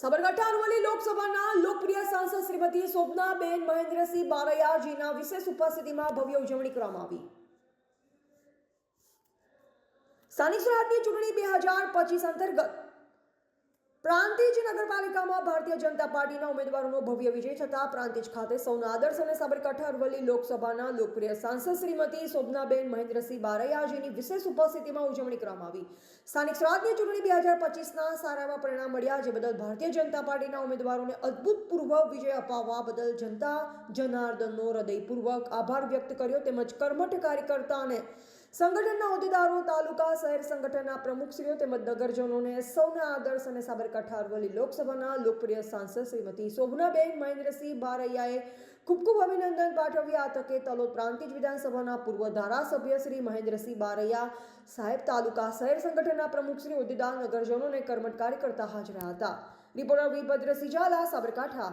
સાબરકાંઠા અરવલ્લી લોકસભાના લોકપ્રિય સાંસદ શ્રીમતી શોભનાબેન મહેન્દ્રસિંહ બારૈયાજીના વિશેષ ઉપસ્થિતિમાં ભવ્ય ઉજવણી કરવામાં આવી. સ્થાનિક સ્વરાજની ચૂંટણી બે હજાર પચીસ અંતર્ગત પ્રાંતિજ નગરપાલિકામાં ભારતીય જનતા પાર્ટીના ઉમેદવારોનો ભવ્ય વિજય થતા પ્રાંતિજ ખાતે સૌના આદર્શ અને સાબરકાંઠા અરવલ્લી લોકસભાના લોકપ્રિય સાંસદ શ્રીમતી શોભનાબેન મહેન્દ્રસિંહ બારૈયાજીની વિશેષ ઉપસ્થિતિમાં ઉજવણી કરવામાં આવી. સ્થાનિક સ્વરાજની ચૂંટણી બે હજાર પચીસના સારા એવા પરિણામ મળ્યા, જે બદલ ભારતીય જનતા પાર્ટીના ઉમેદવારોને અદ્ભુતપૂર્વ વિજય અપાવવા બદલ જનતા જનાર્દનનો હૃદયપૂર્વક આભાર વ્યક્ત કર્યો. તેમજ કર્મઠ કાર્યકર્તા અને સંગઠનના હોદ્દેદારો, તાલુકા, શહેર સંગઠનના પ્રમુખશ્રીઓ તેમજ નગરજનોને સૌના આદર્શ અને સાબરકાંઠા અરવલ્લી લોકસભાના લોકપ્રિય સાંસદ શ્રીમતી શોભનાબેન મહેન્દ્રસિંહ બારૈયાએ ખૂબ ખૂબ અભિનંદન પાઠવ્યા. આ તકે તલોદ પ્રાંતિજ વિધાનસભાના પૂર્વ ધારાસભ્ય શ્રી મહેન્દ્રસિંહ બારૈયા સાહેબ, તાલુકા, શહેર સંગઠનના પ્રમુખશ્રી હોદ્દેદાર નગરજનો અને કર્મઠ કાર્યકર્તા હાજર હતા. રિપોર્ટર વીરભદ્ર સિજાલા, સાબરકાંઠા.